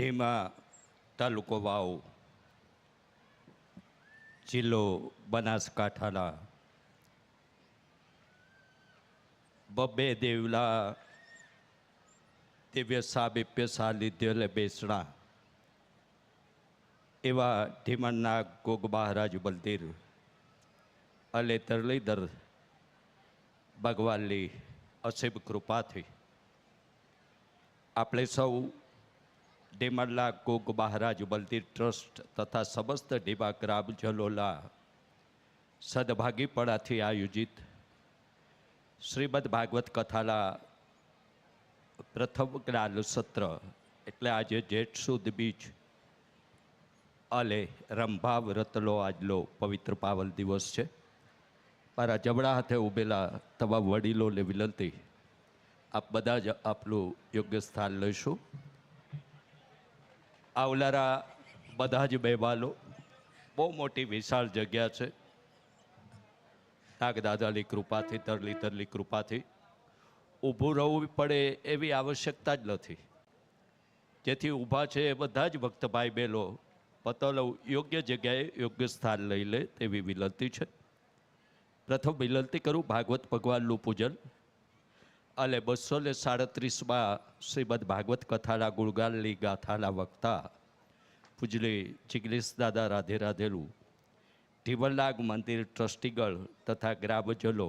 ઢીમા તાલુકો વાવ, જિલ્લો બનાસકાંઠાના બબ્બે દેવલા, દિવ્ય સાબે પેસા લીધેલે બેસણા, એવા ઢીમણના ગોગ મહારાજ મંદિર અલે તરલીદર ભગવાનની અસીમ કૃપાથી. આપણે સૌ ઢીમણના કોક, મહારાજ બલતી ટ્રસ્ટ તથા સમસ્ત ઢીમા ગ્રામજનોના સદભાગીપણાથી આયોજિત શ્રીમદ ભાગવત કથાના પ્રથમ જ્ઞાન સત્ર. એટલે આજે જેઠ સુદ બીજ અલે રંભાવ રતલો આજલો પવિત્ર પાવલ દિવસ છે. મારા જમણા હાથે ઉભેલા તમામ વડીલોને વિનંતી, આપ બધા જ આપનું યોગ્ય સ્થાન લઈશું. આવનારા બધા જ મહેમાનો બહુ મોટી વિશાળ જગ્યા છે. નાગદાદાની કૃપાથી તરલી તરલી કૃપાથી ઊભું રહેવું પડે એવી આવશ્યકતા જ નથી. જેથી ઊભા છે એ બધા જ ભક્ત ભાઈ બહેનો પતલો યોગ્ય જગ્યાએ યોગ્ય સ્થાન લઈ લે તેવી વિનંતી છે. પ્રથમ વિનંતી કરું ભાગવત ભગવાનનું પૂજન. અને બસો ને સાડત્રીસમાં શ્રીમદ ભાગવત કથાના ગુણગાનની ગાથાના વક્તા પૂજલી જિગ્નેશ દાદા રાધે રાધેલું ઢીવલનાગ મંદિર ટ્રસ્ટીગળ તથા ગ્રામજનો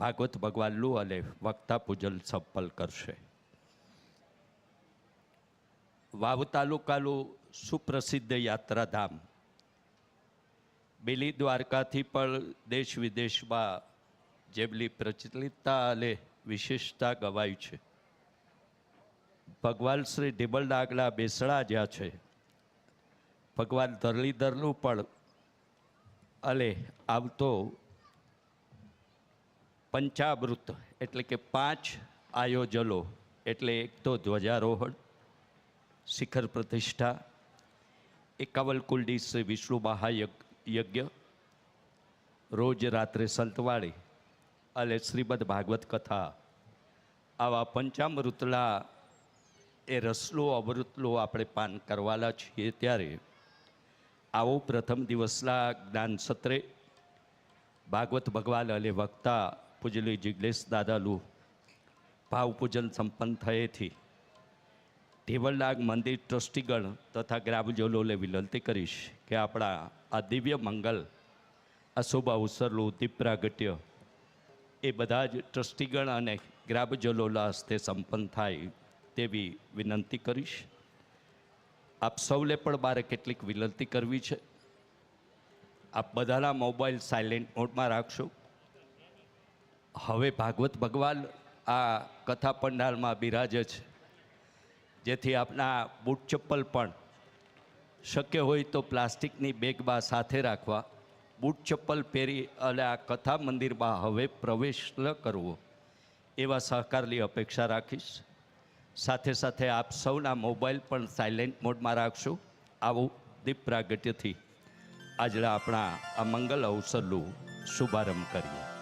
ભાગવત ભગવાનનું અને વક્તા પૂજન સંપલ કરશે. વાવ તાલુકાનું સુપ્રસિદ્ધ યાત્રાધામ, બેલી દ્વારકાથી પણ દેશ વિદેશમાં જેમની પ્રચલિતતા અને વિશેષતા ગવાય છે. ભગવાન શ્રી ઢીબલનાગના બેસણા જ્યાં છે, ભગવાન ધરણીધરનું પણ અલે આમ તો પંચામૃત એટલે કે પાંચ આયોજનો, એટલે એક તો ધ્વજારોહણ, શિખર પ્રતિષ્ઠા એકાવલ કુલડી શ્રી વિષ્ણુ મહાયજ્ઞ, રોજ રાત્રે સંતવાણી અને શ્રીમદ ભાગવત કથા. આવા પંચામૃતલા એ રસલો, અમૃતલો આપણે પાન કરવાના છીએ ત્યારે. આવો પ્રથમ દિવસના જ્ઞાન સત્રે. ભાગવત ભગવાન અલે વક્તા પૂજલી જિગ્નેશ દાદાલુ. ભાવપૂજન સંપન્ન થયેથી. ઢેવલનાગ મંદિર ટ્રસ્ટીગણ તથા ગ્રામજનોને વિનંતી કરીશ કે આપણા આ દિવ્ય મંગલ આ શુભ અવસરનું દીપ પ્રાગટ્ય એ બધા જ ટ્રસ્ટીગણ અને ગ્રાબજલોલા હસ્તે સંપન્ન થાય તેવી વિનંતી કરીશ. આપ સૌને પણ મારે કેટલીક વિનંતી કરવી છે. આપ બધાના મોબાઈલ સાયલેન્ટ મોડમાં રાખશો. હવે ભાગવત ભગવાન આ કથા પંડાલમાં બિરાજે છે. જેથી આપના બૂટ ચપ્પલ પણ શક્ય હોય તો પ્લાસ્ટિકની બેગમાં સાથે રાખવા. બૂટ ચપ્પલ પહેરી અને આ કથા મંદિરમાં હવે પ્રવેશ ન કરવો, એવા સહકારની અપેક્ષા રાખીશ. સાથે સાથે આપ સૌના મોબાઈલ પણ સાયલેન્ટ મોડમાં રાખશો. આવું દીપ પ્રાગટ્યથી આજના આપણા આ મંગલ અવસરનું શુભારંભ કરીએ.